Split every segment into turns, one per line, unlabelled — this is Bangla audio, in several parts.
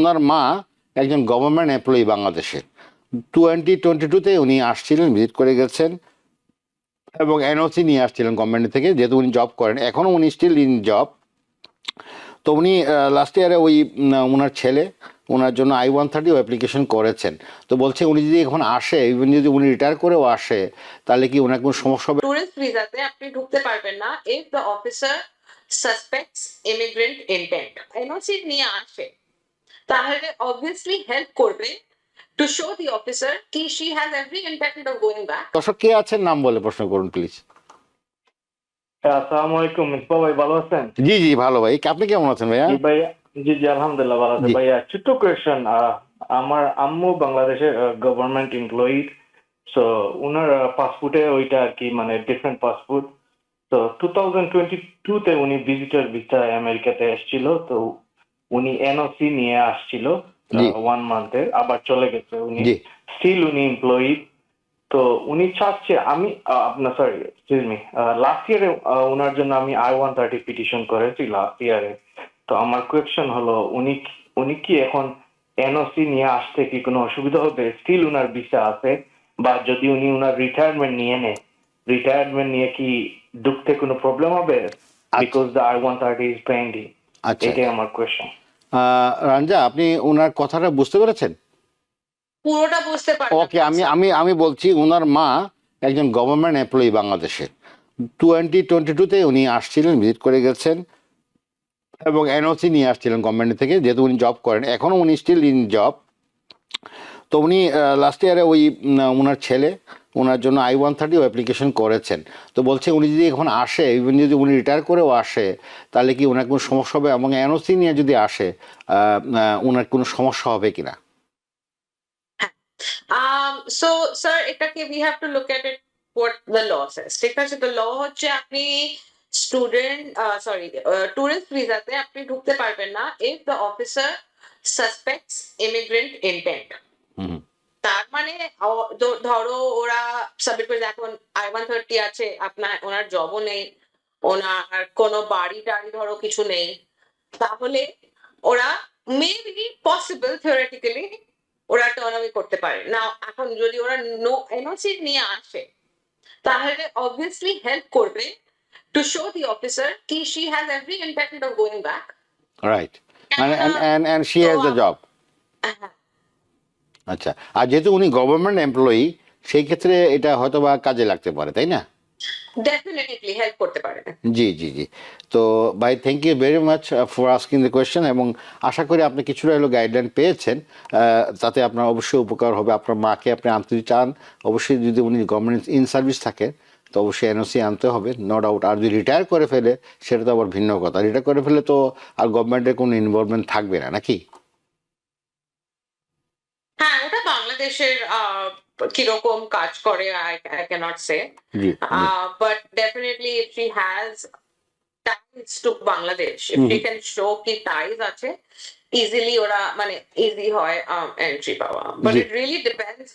ওনার মা একজন গভর্নমেন্ট এমপ্লয়ি বাংলাদেশে টোয়েন্টি টোয়েন্টি টুতে উনি আসছিলেন ভিজিট করে গেছেন এবং এনওসি নিয়ে আসছিলেন গভর্নমেন্ট থেকে, যেহেতু উনি জব করেন। এখনও উনি স্টিল ইন জব তো উনি লাস্ট ইয়ারে ওই ওনার ছেলে ওনার জন্য আই ওয়ান থার্টি অ্যাপ্লিকেশন করেছেন। তো বলছে উনি যদি এখন আসে ইভেন যদি উনি রিটায়ার করেও আসে, তাহলে কি ওনার কোনো সমস্যা হবে?
টুরিস্ট ভিসাতে আপনি ঢুকতে পারবেন না if the officer suspects immigrant intent NOC নিয়ে আসে। তাহলে অবভিয়াসলি হেল্প করবে টু শো দি অফিসার কি she has every intent of going back
দর্শক কে আছেন? নাম বলে প্রশ্ন করুন প্লিজ
হ্যাঁ, আসসালামু আলাইকুম মিসবা ভাই ভালো আছেন?
জি জি ভালো ভাই। আপনি কেমন আছেন ভাইয়া?
জি ভাই জি জি আলহামদুলিল্লাহ ভালো আছে। ভাইয়া ছোট্ট কোয়েশন আমার আম্মু বাংলাদেশের গভর্নমেন্ট এমপ্লয়ি সো উনার পাসপোর্টে ওইটা আর কি মানে ডিফারেন্ট পাসপোর্ট তো টু থাউজেন্ড টোয়েন্টি টুতে উনি ভিজিটর ভিসা আমেরিকাতে এসেছিল তো উনি এনওসি নিয়ে আসছিল ওয়ান মান্থের আবার চলে গেছে উনি। স্টিল উনি এমপ্লয়ি তো উনি চাচ্ছে আমি আপনার সরি এক্সকিউজ মি লাস্ট ইয়ারে ওনার জন্য আমি আই ওয়ান থার্টি পিটিশন করেছি লাস্ট ইয়ারে তো আমার কোয়েশ্চন হলো উনি উনি কি এখন এনওসি নিয়ে আসতে কি কোনো অসুবিধা হবে? স্টিল উনার ভিসা আছে বা যদি উনি উনার রিটায়ারমেন্ট নিয়ে নেয় রিটায়ারমেন্ট নিয়ে কি ঢুকতে কোনো প্রবলেম হবে? Because the I one thirty is pending এটাই আমার কোয়েশ্চন
রঞ্জা আপনি ওনার কথাটা বুঝতে পেরেছেন?
পুরোটা বুঝতে পারবেন
ওকে আমি আমি আমি বলছি ওনার মা একজন গভর্নমেন্ট এমপ্লয়ি বাংলাদেশে টোয়েন্টি টোয়েন্টি টুতে উনি আসছিলেন ভিজিট করে গেছেন এবং এনওসি নিয়ে আসছিলেন গভর্নমেন্ট থেকে যেহেতু উনি জব করেন। এখনও উনি স্টিল ইন জব তো উনি লাস্ট ইয়ারে ওই ওনার ছেলে ওনার জন্য আই ওয়ান থার্টি অ্যাপ্লিকেশন করেছেন। তো বলছে উনি যদি এখন আসে ইভেন যদি উনি রিটায়ার করেও আসে তাহলে কি ওনার কোনো সমস্যা হবে? এবং এনওসি নিয়ে যদি আসে ওনার কোনো সমস্যা হবে কিনা
Um, so, sir, এটাকে we have to look at it what the law says. ঠিক আছে? তো ল হচ্ছে আপনি স্টুডেন্ট সরি টুরিস্ট ভিসাতে আপনি ঢুকতে পারবেন না if the officer suspects immigrant intent
hmm.
তার মানে ধরো ওরা সাবমিট করে এখন আই ওয়ান থার্টি আছে আপনার ওনার জবও নেই ওনার কোনো বাড়ি টাড়ি ধরো কিছু নেই তাহলে ওরা মেবি পসিবল থিওরিটিক্যালি ওরা টার্ন অ্যাওয়ে করতে পারে। না এখন যদি ওরা নো এনওসি নিয়ে আসে তাহলে অবভিয়াসলি হেল্প করবে টু শো দি অফিসার কি she has every intent of going back
right and and and and she has the job. আচ্ছা আর যেহেতু উনি গভর্নমেন্ট এমপ্লয়ি সেই ক্ষেত্রে এটা হয়তো বা কাজে লাগতে পারে তাই না?
ডেফিনেটলি হেল্প করতে পারে।
জি জি জি। তো ভাই thank you very much for asking the question এবং আশা করি আপনি কিছুটা হলো গাইডলাইন পেয়েছেন তাতে আপনার অবশ্যই উপকার হবে। আপনার মাকে আপনি আনতে চান অবশ্যই যদি উনি গভর্নমেন্ট ইন সার্ভিস থাকে তো অবশ্যই এনওসি আনতে হবে। নো ডাউট আর যদি রিটায়ার করে ফেলে সেটা তো আবার ভিন্ন কথা। রিটায়ার করে ফেলে তো আর গভর্নমেন্টের কোনো ইনভলভমেন্ট থাকবে না নাকি
হ্যাঁ ওটা বাংলাদেশের কীরকম কাজ করে I I cannot say. But definitely if she has ties to Bangladesh if
hmm.
She can show কি টাইজ আছে ইজিলি ওরা মানে ইজি হয় এন্ট্রি পাওয়া। বাট ইট রিয়েলি ডিপেন্ডস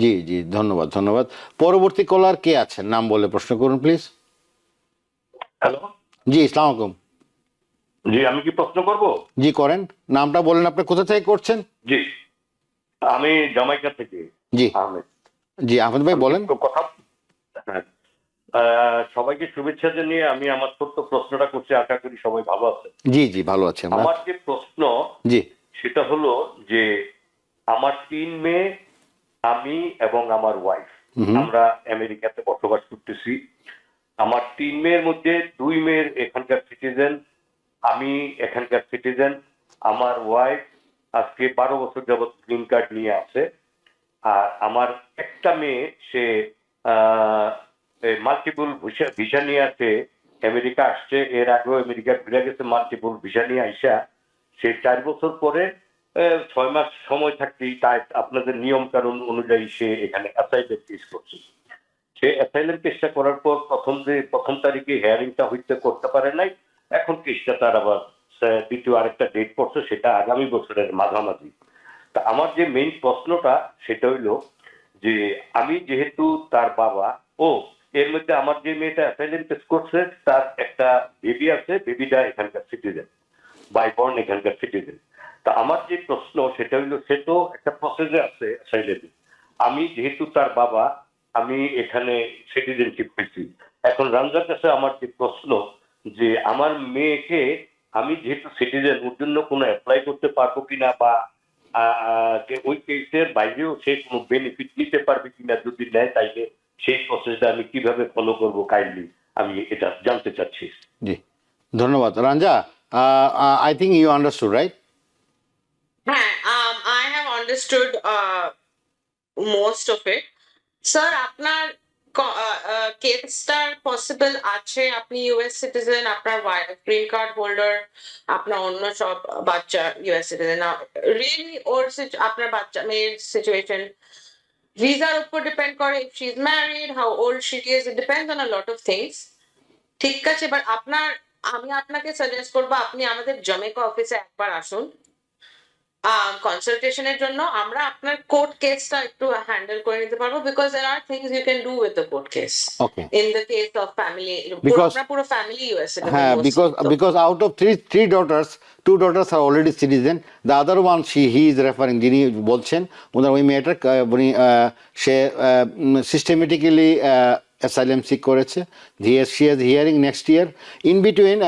জি জি ধন্যবাদ ধন্যবাদ। পরবর্তী কলার কে আছেন? নাম বলে প্রশ্ন করুন প্লিজ
হ্যালো
জি ইসলাম আলাইকুম।
জি আমি কি প্রশ্ন করব?
জি করেন। নামটা বলেন আপনি কোথা থেকে করছেন?
জি আমি জামাইকা থেকে
জি।
আহমেদ।
জি আহমেদ ভাই বলেন।
তো কথা হ্যাঁ। সবাইকে শুভেচ্ছা জানিয়ে আমি আমার ছোট্ট প্রশ্নটা করছি আশা করি সবাই ভালো আছে।
জি জি ভালো আছে আমরা।
আমার যে প্রশ্ন
জি।
সেটা হলো যে আমার তিন মেয়ে আমি এবং আমার ওয়াইফ আমরা আমেরিকাতে বসবাস করতেছি। আমার তিন মেয়ের মধ্যে দুই মেয়ের এখানকার সিটিজেন আমি এখানকার সিটিজেন আমার ওয়াইফ আজকে বারো বছর যাবৎ গ্রিন কার্ড নিয়ে আছে। আর আমার একটা মেয়ে, সে মাল্টিপল ভিসা নিয়ে আছে, আমেরিকা আসছে। এর আগেও আমেরিকা ঘুরে গেছে মাল্টিপল ভিসা নিয়ে আইসা। সে চার বছর পরে ছয় মাস সময় থাকতেই তাই আপনাদের নিয়ম কানুন অনুযায়ী সে এখানে অ্যাসাইলেম কেস করছে। সে অ্যাসাইলেম কেসটা করার পর প্রথম যে, প্রথম তারিখে হেয়ারিংটা হইতে করতে পারে নাই। এখন কেসটা তার আবার দ্বিতীয় আরেকটা ডেট পড়ছে সেটা আগামী বছরের মাঝামাঝি। তা আমার যে মেইন প্রশ্নটা, সেটা হইল যে আমি যেহেতু তার বাবা, ও, এর মধ্যে আমার যে মেয়েটা অ্যাসাইলেম কেস করছে, তার একটা বেবি আছে বেবিটা এখানকার সিটিজেন বাই বর্ন এখানকার সিটিজেন তা আমার যে প্রশ্ন, সেটা হইল, সে তো একটা প্রসেসে আছে সাইলেন্ট আমি যেহেতু তার বাবা, আমি এখানে সিটিজেনশিপ পেয়েছি। এখন রামজার কাছে আমার যে প্রশ্ন যে আমার মেয়েকে আমি যেহেতু সিটিজেন ওর জন্য কোনো অ্যাপ্লাই করতে পারব কিনা বা ওই কেসের বাইরেও সে কোনো বেনিফিট নিতে পারবে কিনা যদি নেয় তাইলে সেই প্রসেসটা আমি কীভাবে ফলো করব কাইন্ডলি আমি এটা জানতে চাচ্ছি।
জি ধন্যবাদ। রাঞ্জা I think you understood right
হ্যাঁ have understood uh, most of it. Sir আপনার কেসটার পসিবল আছে আপনি ইউএস সিটিজেন আপনার গ্রিন কার্ড হোল্ডার আপনার অন্য সব বাচ্চা ইউএস সিটিজেন রিয়েলি ওর আপনার বাচ্চা, মেয়ের সিচুয়েশন ভিসার উপর ডিপেন্ড করে if she is married how old she is it depends on a lot of things ঠিক আছে বাট আপনার, আমি আপনাকে সাজেস্ট করব, আপনি আমাদের জমেকা অফিসে একবার আসুন। কনসালটেশনের জন্য আমরা আপনার কোর্ট কেসটা একটু হ্যান্ডেল করে নিতে পারব because there are things you can do with the court case
okay
in the case of family আপনার পুরো ফ্যামিলি ইউএস
হ্যাঁ because because out of three three daughters two daughters are already citizen the other one she he is referring যিনি বলছেন ওনার ওই মেয়েটা আহ, উনি সে সিস্টেমেটিক্যালি অ্যাসাইলেম সিক করেছে। She is hearing next year in between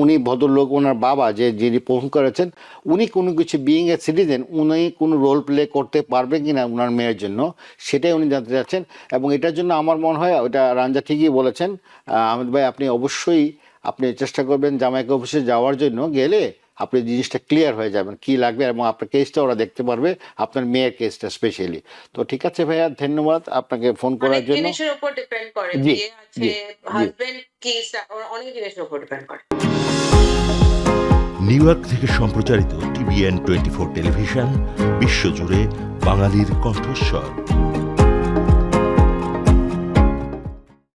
উনি ভদ্রলোক ওনার বাবা যে যিনি ফোন করেছেন উনি কোনো কিছু বিইং এ সিটিজেন উনি কোনো রোল প্লে করতে পারবে কি না ওনার মেয়ের জন্য সেটাই উনি জানতে চাচ্ছেন। এবং এটার জন্য আমার মনে হয় ওটা রাঞ্জা ঠিকই বলেছেন আহ, আহমেদ ভাই আপনি অবশ্যই আপনি চেষ্টা করবেন জামাইকা অফিসে যাওয়ার জন্য। গেলে আপনি জিনিসটা ক্লিয়ার হয়ে যাবেন কি লাগবে এবং আপনার কেসটা ওরা দেখতে পারবে আপনার মেয়ের কেসটা স্পেশালি তো ঠিক আছে ভাইয়া ধন্যবাদ আপনাকে ফোন করার জন্য।
জিনিসের উপর ডিপেন্ড করে।
জি, জি, জি।
হাজবেন্ড কেস অনেক জিনিসের উপর ডিপেন্ড করে।
নিউ ইয়র্ক থেকে সম্প্রচারিত টিভিএন টোয়েন্টি ফোর টেলিভিশন বিশ্বজুড়ে বাঙালির কণ্ঠস্বর।